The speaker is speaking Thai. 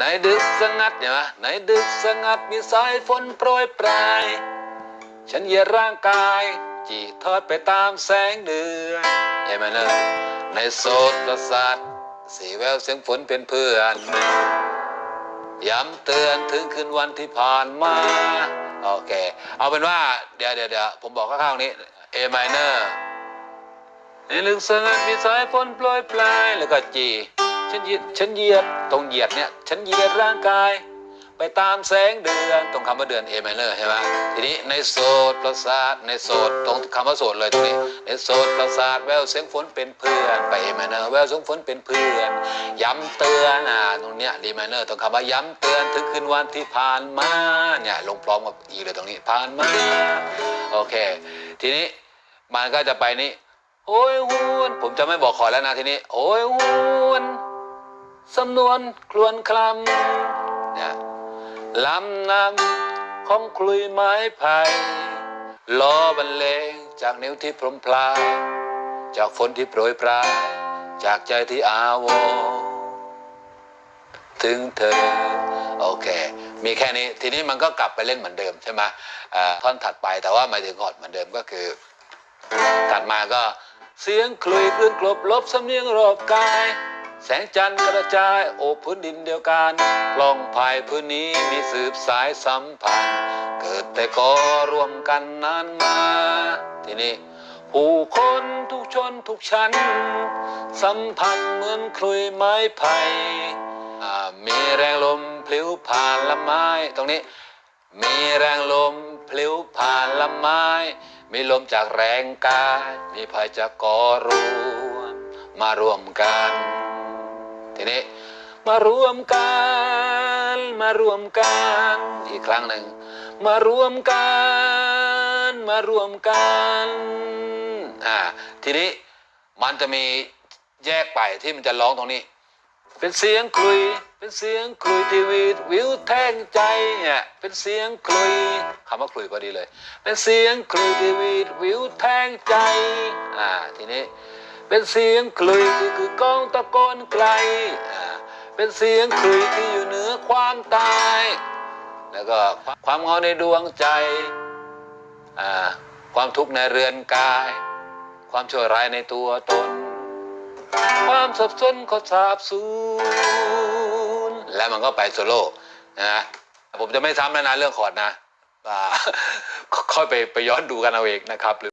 ในดึกสงัดเนี่ยนะในดึกสงัดมีสายฝนโปรยปลาย ฉันเหยียดร่างกาย จีทอดไปตามแสงเดือนเห็นไหมเนอะในโสดประสาทสีแววเสียงฝนเป็นเพื่อนย้ำเตือนถึงคืนวันที่ผ่านมาโอเค เอาเป็นว่า เดี๋ยวเดี๋ยวเดี๋ยวผมบอกข้างๆนี้ A minor ในลึกสงัดมีสายฝนโปรยปลายแล้วก็ G ฉันเหยียดฉันเหยียดตรงเหยียดเนี่ยฉันเหยียดร่างกาย ไปตามแสงเดือนตรงคำว่าเดือน A minor ใช่ไหมทีนี้ในโสดประสาทในโสดตรงคำว่าโสดเลยตรงนี้ในโสดประสาทแววเสียงฝนเป็นเพื่อนไป A minor แววเสียงฝนเป็นเพื่อน ย้ำเตือนอะตรงเนี้ย D minor ตรงคำว่าย้ำเตือนถึงคืนวันที่ผ่านมาเนี่ยลงพร้อมกับอีเลยตรงนี้ผ่านมาโอเค ทีนี้มันก็จะไปนี่โอ้ยหวนผมจะไม่บอกขอแล้วนะทีนี้ โอ้ยหวน สำนวนครวนคลำเนี่ยลำนำของคลุยไม้ไผ่ล้อบรรเลงจากนิ้วที่พรมพลายจากฝนที่โปรยปลาย จากใจที่อาวถึงเธอ โอเค มีแค่นี้ ทีนี้มันก็กลับไปเล่นเหมือนเดิมใช่ไหมอ่าท่อนถัดไปแต่ว่าหมายถึงคอดเหมือนเดิมก็คือ ถัดมาก็เสียงคลุยคลื่นกลบลบสำเนียงรอบกาย แสงจันทร์กระจายโอบพื้นดินเดียวกันกลองภายพื้นนี้มีสืบสายสัมพันธ์ เกิดแต่ก็ร่วมกันนานมา ทีนี้ ผู้คนทุกชนทุกชั้น สัมพันธ์เหมือนคลุยไม้ไผ่มีแรงลมพลิ้วผ่านละไม้ตรงนี้ มีแรงลมพลิ้วผ่านละไม้ มีลมจากแรงกาย มีภัยจากก่อรวมมารวมกัน ทีนี้มารวมกันมารวมกันอีกครั้งหนึ่งมารวมกันมารวมกันอ่าทีนี้มันจะมีแยกไปที่มันจะร้องตรงนี้ เป็นเสียงคลุย เป็นเสียงคลุยทีวีดวิวแทงใจเนี่ยเป็นเสียงคลุยคำว่าคลุยพอดีเลย เป็นเสียงคลุยทีวีดวิวแทงใจอ่าทีนี้ เป็นเสียงคลุยที่คือกองตะโกนไกล เป็นเสียงคลุยที่อยู่เหนือความตาย แล้วก็ความเงาในดวงใจ ความทุกข์ในเรือนกาย ความชั่วร้ายในตัวตน ความสับสนก็สาบสูญแล้วมันก็ไปโซโล่นะผมจะไม่ซ้ำแล้วนะเรื่องคอร์ดนะค่อยไปไปย้อนดูกันเอาเองนะครับ